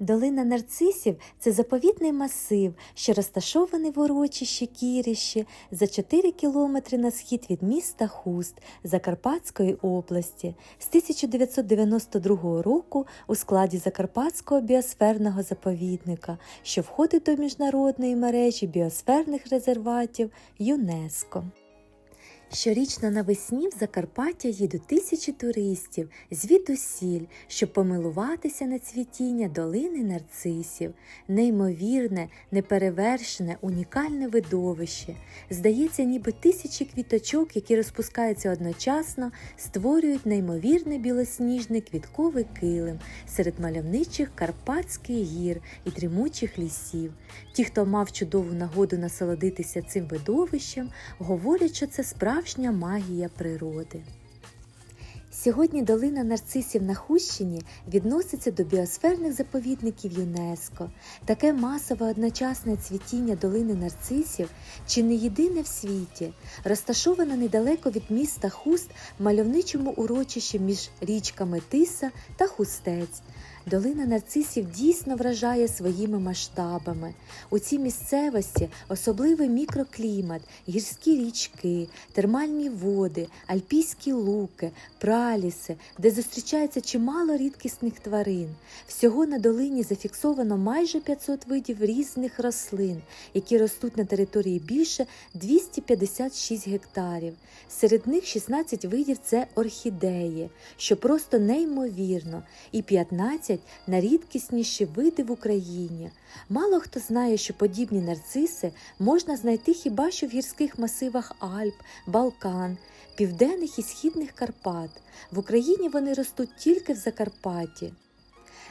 Долина нарцисів це заповідний масив, що розташований в урочищі Кіріщі за 4 кілометри на схід від міста Хуст Закарпатської області. З 1992 року у складі Закарпатського біосферного заповідника, що входить до міжнародної мережі біосферних резерватів ЮНЕСКО. Щорічно навесні в Закарпаття їдуть тисячі туристів звідусіль, щоб помилуватися на цвітіння долини нарцисів. Неймовірне, неперевершене, унікальне видовище. Здається, ніби тисячі квіточок, які розпускаються одночасно, створюють неймовірний білосніжний квітковий килим серед мальовничих карпатських гір і дрімучих лісів. Ті, хто мав чудову нагоду насолодитися цим видовищем, говорять, що це справжня магія природи. Сьогодні долина нарцисів на Хущині відноситься до біосферних заповідників ЮНЕСКО. Таке масове одночасне цвітіння долини нарцисів чи не єдине в світі, розташоване недалеко від міста Хуст в мальовничому урочищі між річками Тиса та Хустець. Долина нарцисів дійсно вражає своїми масштабами. У цій місцевості особливий мікроклімат, гірські річки, термальні води, альпійські луки, праліси, де зустрічається чимало рідкісних тварин. Всього на долині зафіксовано майже 500 видів різних рослин, які ростуть на території більше 256 гектарів. Серед них 16 видів це орхідеї, що просто неймовірно, і 15 найрідкісніші види в Україні. Мало хто знає, що подібні нарциси можна знайти хіба що в гірських масивах Альп, Балкан, південних і східних Карпат. В Україні вони ростуть тільки в Закарпатті.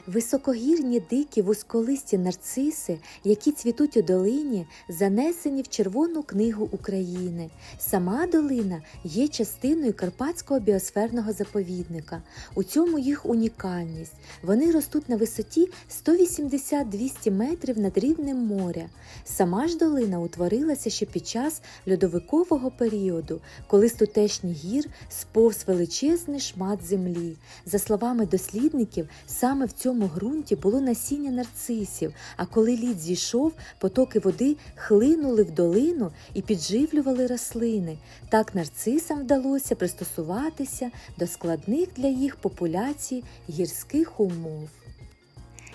Високогірні дикі вузьколисті нарциси, які цвітуть у долині, занесені в Червону книгу України. Сама долина є частиною Карпатського біосферного заповідника. У цьому їх унікальність. Вони ростуть на висоті 180-200 метрів над рівнем моря. Сама ж долина утворилася ще під час льодовикового періоду, коли з тутешніх гір сповз величезний шмат землі. За словами дослідників, саме в цьому ґрунті було насіння нарцисів, а коли лід зійшов, потоки води хлинули в долину і підживлювали рослини. Так нарцисам вдалося пристосуватися до складних для їх популяцій гірських умов.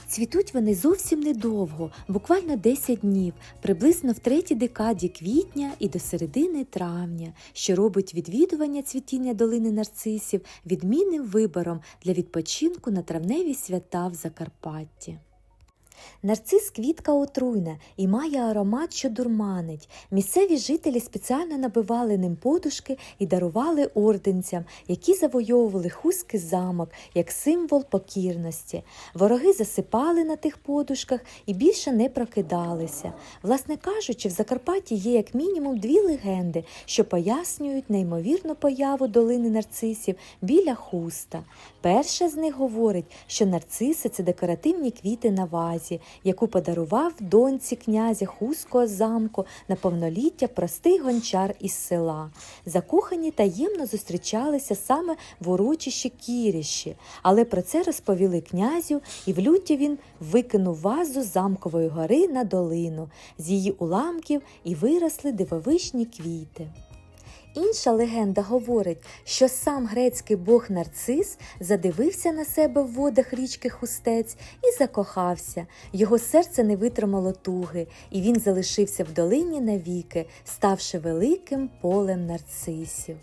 Цвітуть вони зовсім недовго, буквально 10 днів, приблизно в третій декаді квітня і до середини травня, що робить відвідування цвітіння долини нарцисів відмінним вибором для відпочинку на травневі свята в Закарпатті. Нарцис квітка отруйна і має аромат, що дурманить. Місцеві жителі спеціально набивали ним подушки і дарували орденцям, які завойовували хустки замок як символ покірності. Вороги засипали на тих подушках і більше не прокидалися. Власне кажучи, в Закарпатті є як мінімум дві легенди, що пояснюють неймовірну появу долини нарцисів біля хуста. Перша з них говорить, що нарциси це декоративні квіти на вазі, яку подарував доньці князя Хуського замку на повноліття простий гончар із села. Закохані таємно зустрічалися саме в урочищі Кіріші, але про це розповіли князю, і в люті він викинув вазу замкової гори на долину. З її уламків і виросли дивовижні квіти. Інша легенда говорить, що сам грецький бог Нарцис задивився на себе в водах річки Хустець і закохався. Його серце не витримало туги, і він залишився в долині навіки, ставши великим полем нарцисів.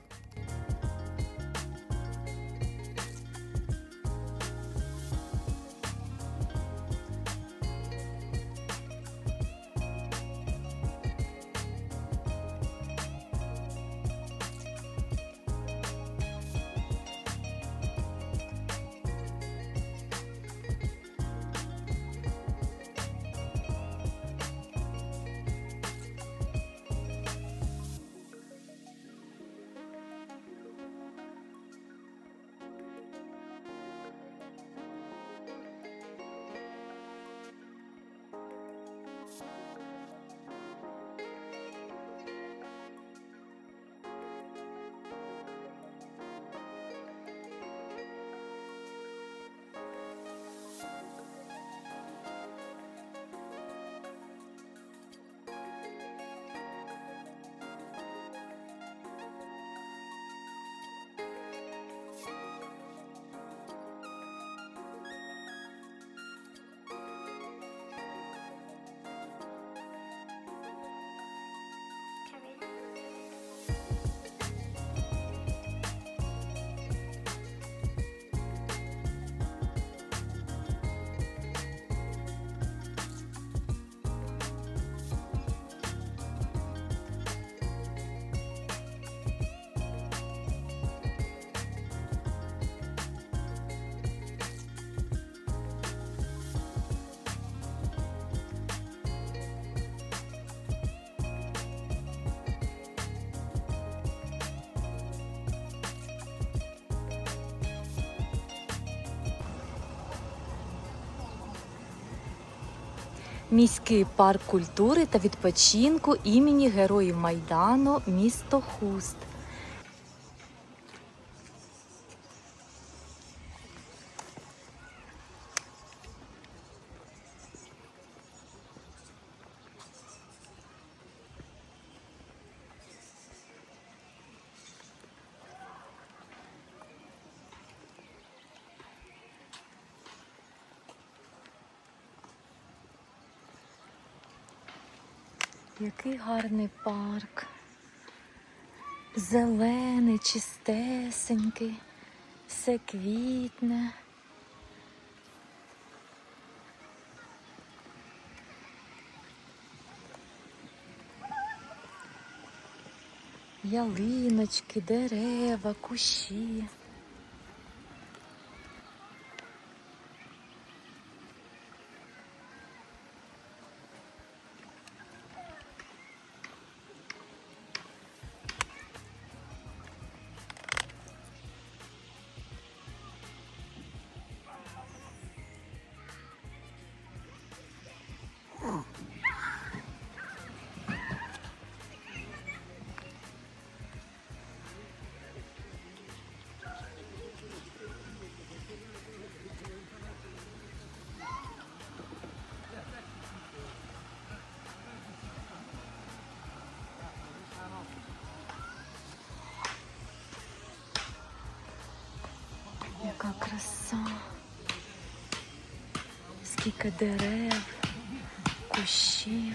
Міський парк культури та відпочинку імені Героїв Майдану, місто Хуст. Який гарний парк. Зелений, чистесенький, все квітне. Ялиночки, дерева, кущі. Яка краса. Скільки дерев, кущів.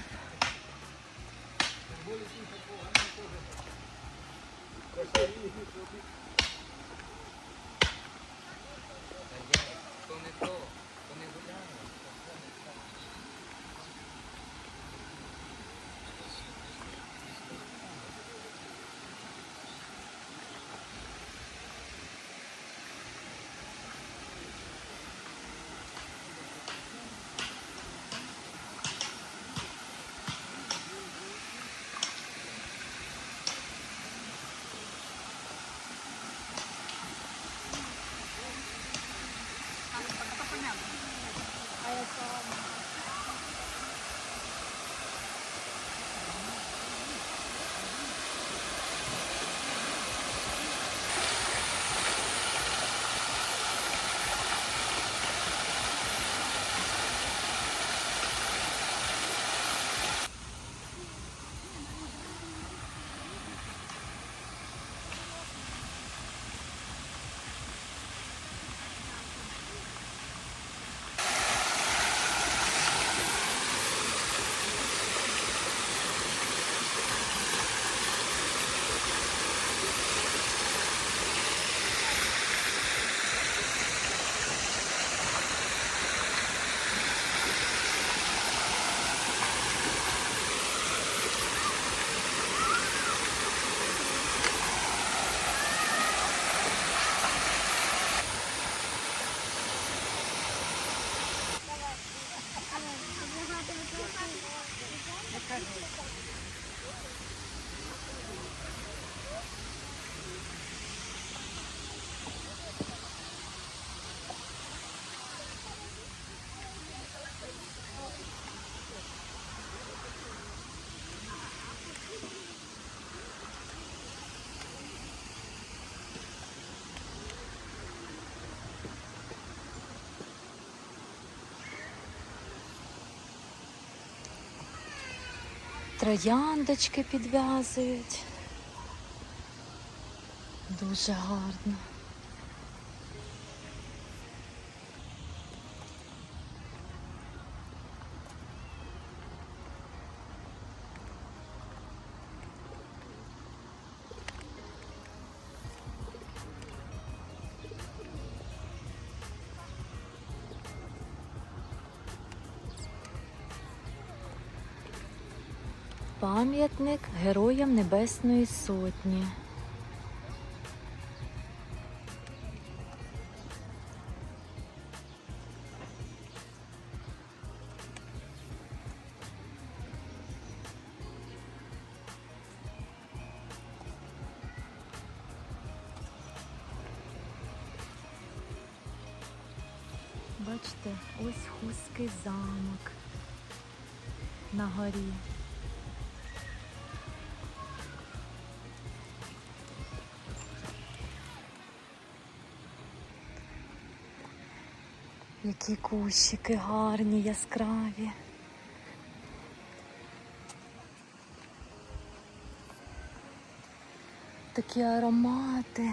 Трояндочки підв'язують. Дуже гарно. Пам'ятник Героям Небесної Сотні. Бачите, ось Хуський замок. на горі. Які кущики гарні, яскраві. Такі аромати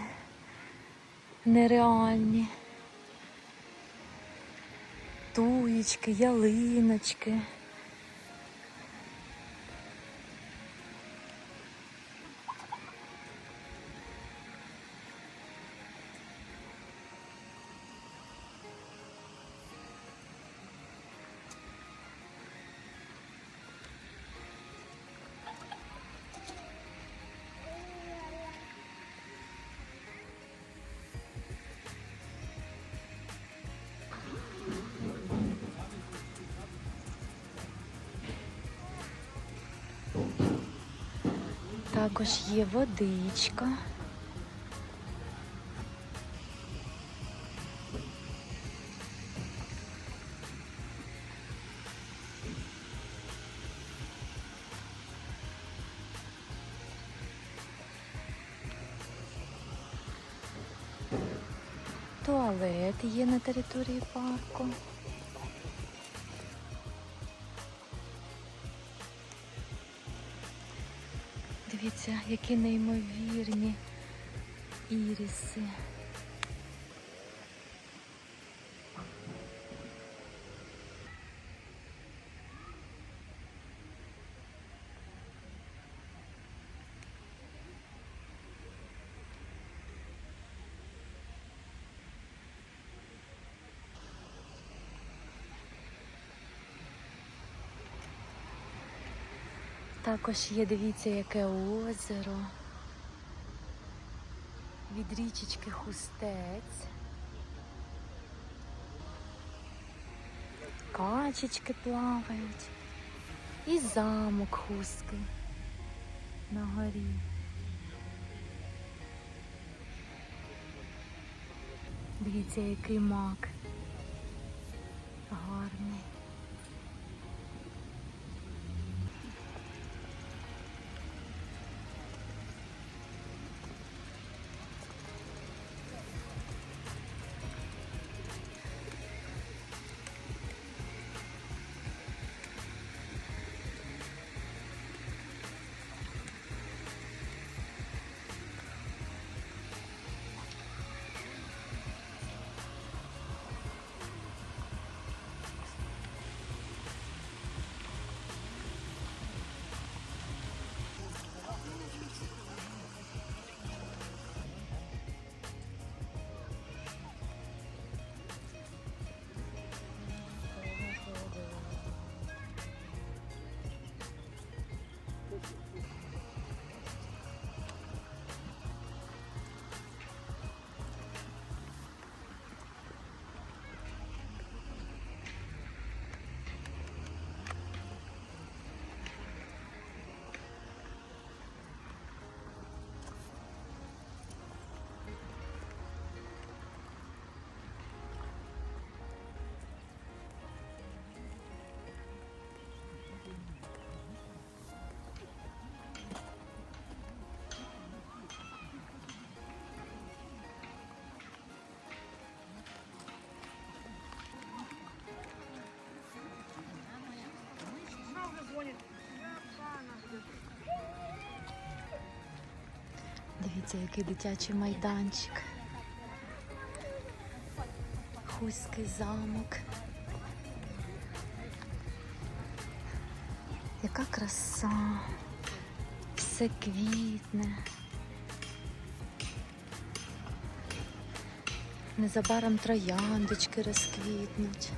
нереальні. Туєчки, ялиночки. Також є водичка. Туалет є на території парку. Дивіться, які неймовірні іріси. Також є, дивіться, яке озеро. Від річечки Хустець. Качечки плавають. І замок хустки на горі. Дивіться, який мак. Гарний. Дивіться, який дитячий майданчик. Хуський замок. Яка краса. Все квітне. Незабаром трояндочки розквітнуть.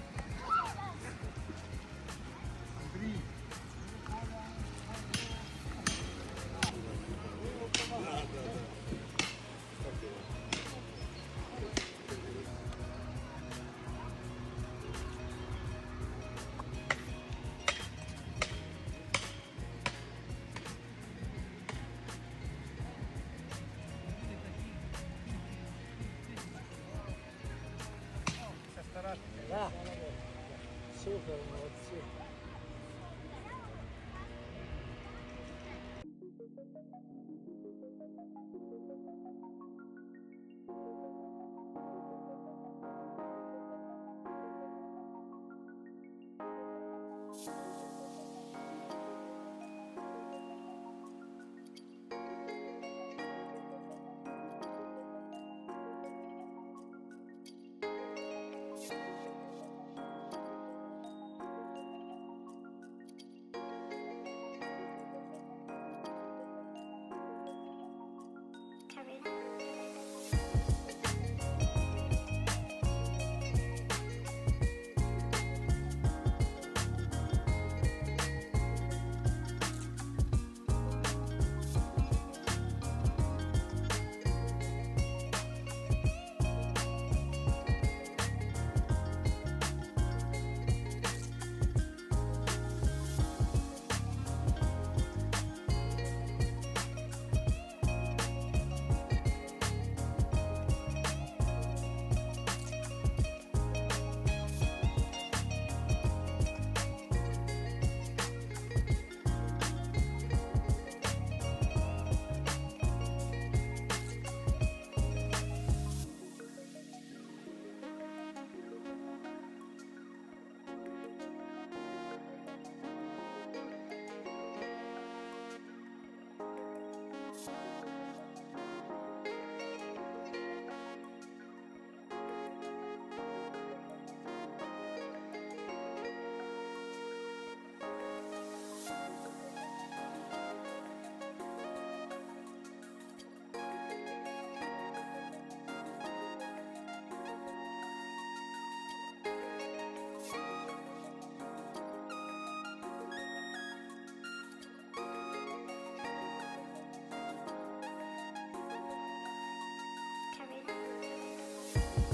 you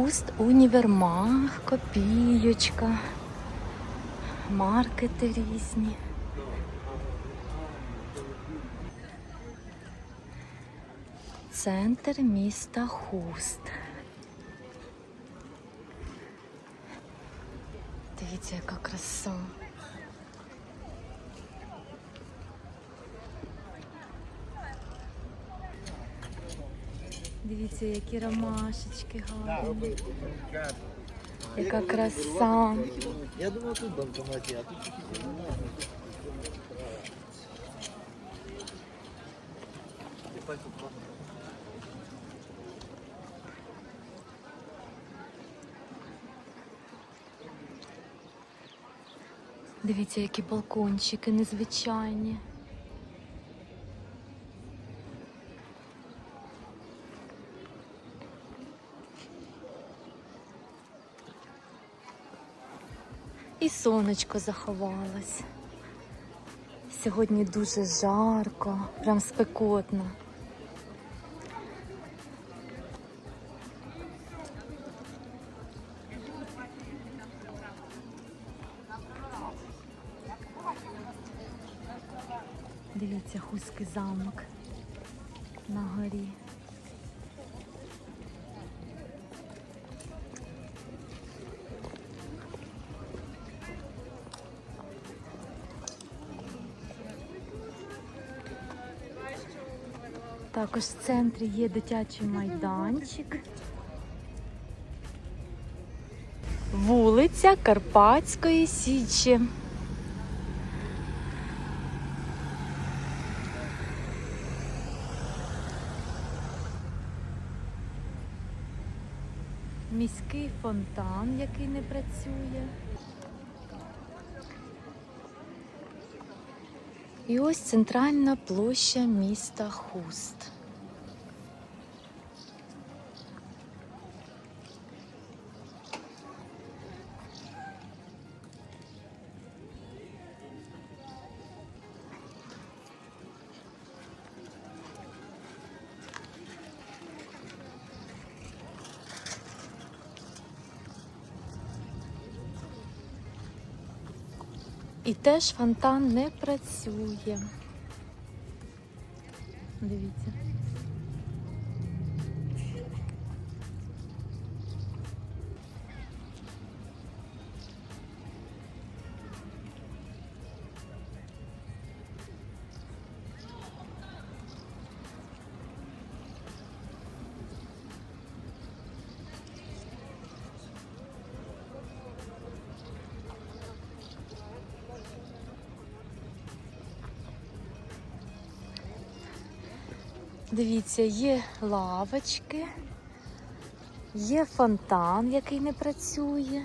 Хуст універмаг, копійочка, маркети різні. Центр міста Хуст. Дивіться, яка краса. Дивіться, які ромашечки гарні. Яка краса. Я думав, тут банкоматі, а тут Дивіться, які балкончики незвичайні. І сонечко заховалось. Сьогодні дуже жарко, прям спекотно. Дивіться, хузький замок на горі. Також в центрі є дитячий майданчик. Вулиця Карпатської Січі. Міський фонтан, який не працює. І ось центральна площа міста Хуст. І теж фонтан не працює. Дивіться. Дивіться, є лавочки, є фонтан, який не працює.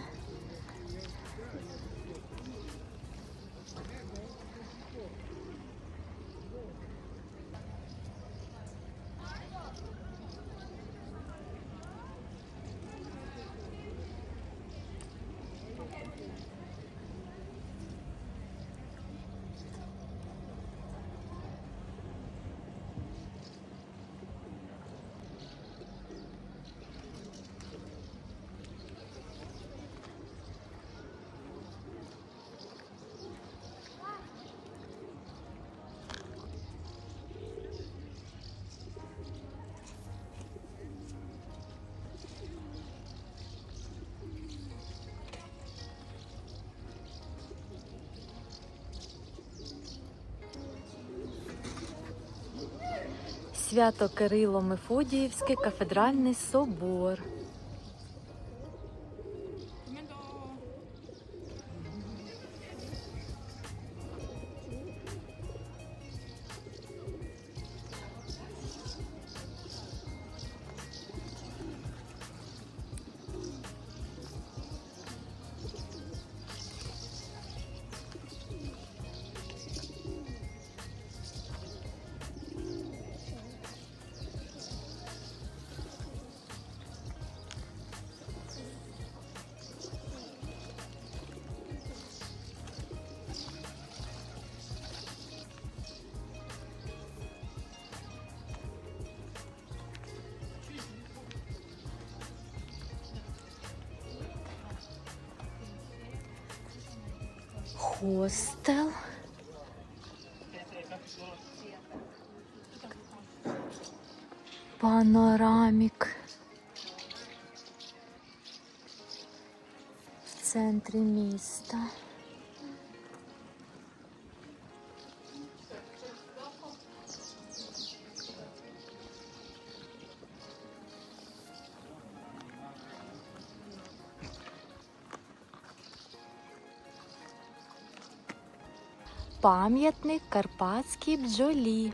Свято Кирило Мефодіївський кафедральний собор. Хостел. Панорамік. Пам'ятник Карпатській бджолі.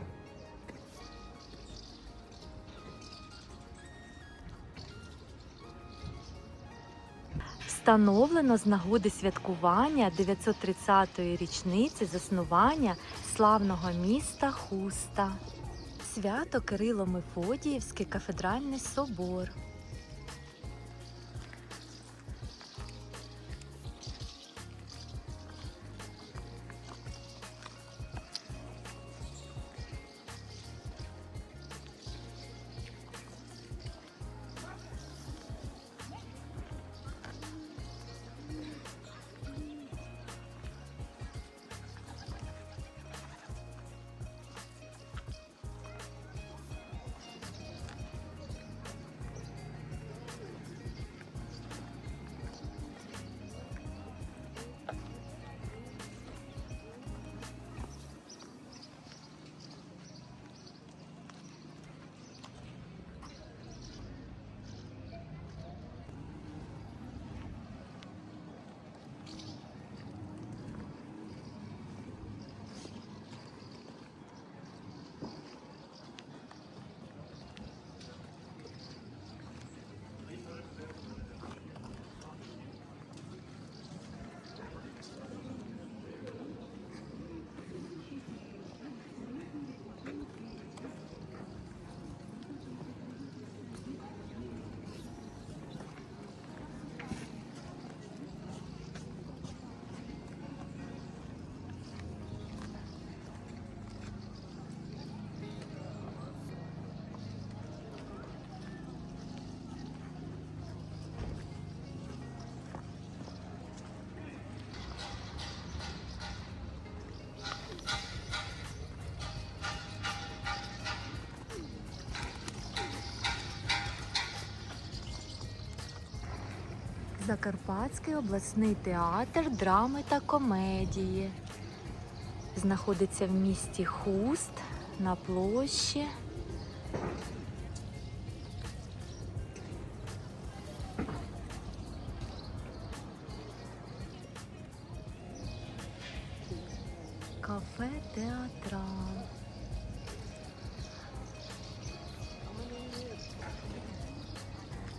Встановлено з нагоди святкування 930-ї річниці заснування славного міста Хуста. Свято Кирило Мефодіївський кафедральний собор. Закарпатський обласний театр драми та комедії. Знаходиться в місті Хуст на площі. Кафе Театрал.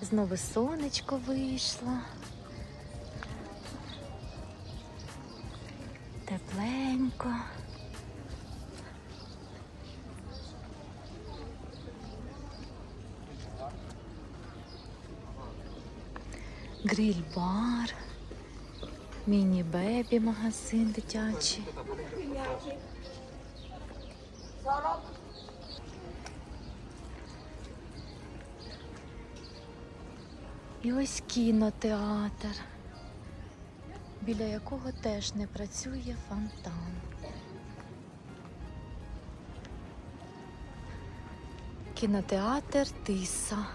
Знову сонечко вийшло. Гриль-бар, міні-бебі магазин дитячий. І ось кінотеатр, біля якого теж не працює фонтан. Кінотеатр Тиса.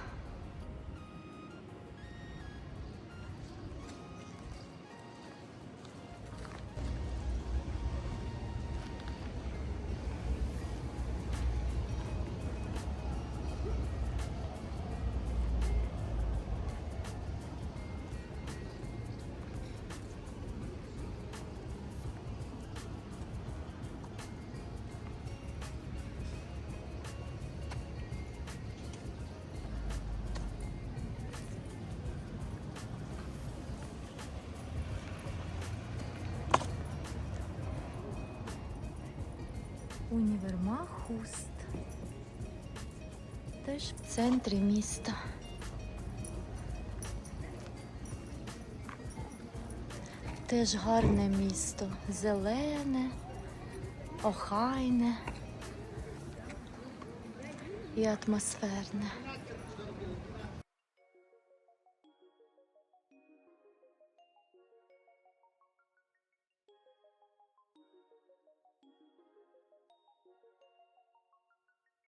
Універмаг Хуст. Теж в центрі міста. Теж гарне місто. Зелене, охайне і атмосферне.